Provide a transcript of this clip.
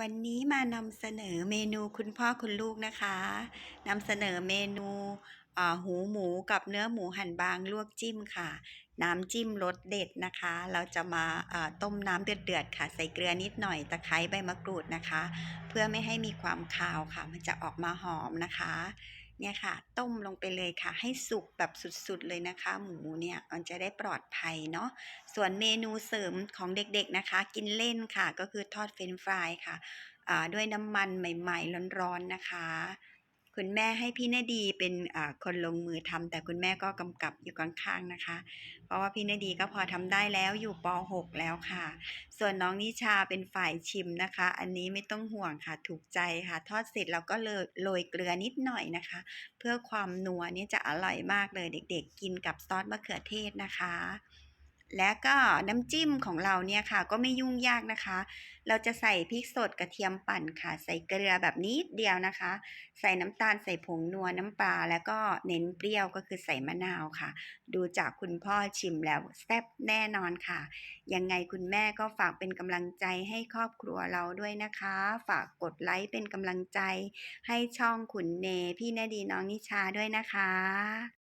วันนี้มานำเสนอเมนูคุณพ่อคุณลูกนะคะนำเสนอเมนูหูหมูกับเนื้อหมูหั่นบางลวกจิ้มค่ะ น้ำจิ้มรสเด็ดนะคะ เราจะมาอ่าต้มน้ำเดือดๆค่ะ ใส่เกลือนิดหน่อยตะไคร้ใบมะกรูดนะคะ เพื่อไม่ให้มีความคาวค่ะ มันจะออกมาหอมนะคะ เนี่ยค่ะ ต้มลงไปเลยค่ะ ให้สุกแบบสุดๆเลยนะคะ หมูเนี่ยมันจะได้ปลอดภัยเนาะส่วนเมนูเสริมของเด็กๆนะคะ กินเล่นค่ะก็คือทอดเฟรนฟรายค่ะด้วยน้ำมันใหม่ๆร้อนๆนะคะ คุณแม่ให้พี่นาดีเป็นอ่าคนลงมือทำแต่คุณแม่ก็กำกับอยู่ข้างๆนะคะ เพราะว่าพี่นาดีก็พอทำได้แล้วอยู่ป .6 แล้วค่ะ ส่วนน้องนิชาเป็นฝ่ายชิมนะคะ อันนี้ไม่ต้องห่วงค่ะถูกใจค่ะ ทอดเสร็จเราก็โรยโรยเกลือนิดหน่อยนะคะ เพื่อความนัวนี่จะอร่อยมากเลยเด็ก ๆ กินกับซอสมะเขือเทศนะคะ และก็น้ำจิ้มของเราเนี่ยค่ะ ก็ไม่ยุ่งยากนะคะ เราจะใส่พริกสดกระเทียมปั่นค่ะ ใส่เกลือแบบนิดเดียวนะคะ ใส่น้ำตาลใส่ผงนัวน้ำปลาแล้วก็เน้นเปรี้ยวก็คือใส่มะนาวค่ะ ดูจากคุณพ่อชิมแล้วแซ่บแน่นอนค่ะ ยังไงคุณแม่ก็ฝากเป็นกำลังใจให้ครอบครัวเราด้วยนะคะ ฝากกดไลค์เป็นกำลังใจ ให้ช่องขุนเนพี่นาดีน้องนิชาด้วยนะคะ